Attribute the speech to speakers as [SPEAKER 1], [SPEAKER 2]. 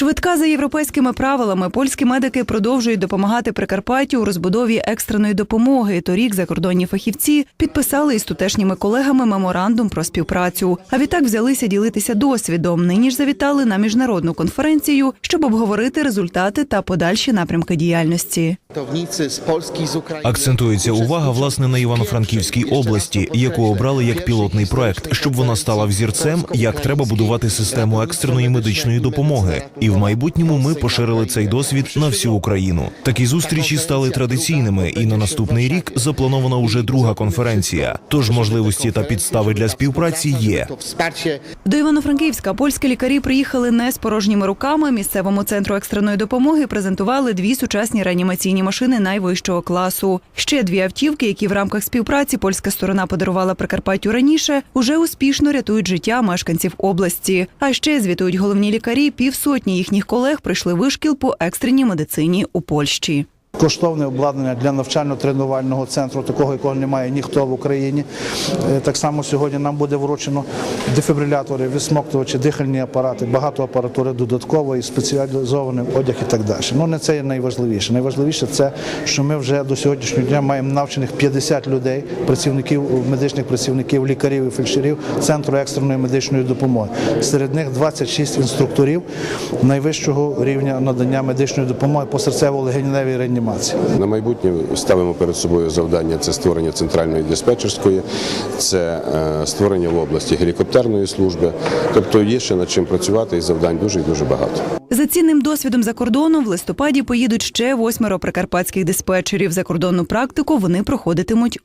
[SPEAKER 1] Швидка за європейськими правилами. Польські медики продовжують допомагати Прикарпаттю у розбудові екстреної допомоги. Торік закордонні фахівці підписали із тутешніми колегами меморандум про співпрацю. А відтак взялися ділитися досвідом. Нині ж завітали на міжнародну конференцію, щоб обговорити результати та подальші напрямки діяльності.
[SPEAKER 2] Акцентується увага власне на Івано-Франківській області, яку обрали як пілотний проект, щоб вона стала взірцем, як треба будувати систему екстреної медичної допомоги. І в майбутньому ми поширили цей досвід на всю Україну. Такі зустрічі стали традиційними, і на наступний рік запланована уже друга конференція. Тож можливості та підстави для співпраці є.
[SPEAKER 1] До Івано-Франківська польські лікарі приїхали не з порожніми руками. Місцевому центру екстреної допомоги презентували дві сучасні реанімаційні машини найвищого класу. Ще дві автівки, які в рамках співпраці польська сторона подарувала Прикарпаттю раніше, уже успішно рятують життя мешканців області. А ще звітують головні лікарі. Півсотні їхніх колег пройшли вишкіл по екстреній медицині у Польщі.
[SPEAKER 3] Коштовне обладнання для навчально-тренувального центру, такого якого немає ніхто в Україні. Е, Так само сьогодні нам буде вручено дефібрилятори, висмоктувачі, дихальні апарати, багато апаратури додаткової, спеціалізований одяг і так далі. Ну не це є найважливіше. Найважливіше це, що ми вже до сьогоднішнього дня маємо навчених 50 людей, працівників, медичних працівників, лікарів і фельдшерів центру екстреної медичної допомоги. Серед них 26 інструкторів найвищого рівня надання медичної допомоги по серцево-легеневій реанімації.
[SPEAKER 4] На майбутнє ставимо перед собою завдання це створення центральної диспетчерської, це е, створення в області гелікоптерної служби. Тобто є ще над чим працювати, і завдань дуже і дуже багато.
[SPEAKER 1] За цінним досвідом за кордоном в листопаді поїдуть ще восьмеро прикарпатських диспетчерів. Закордонну практику вони проходитимуть у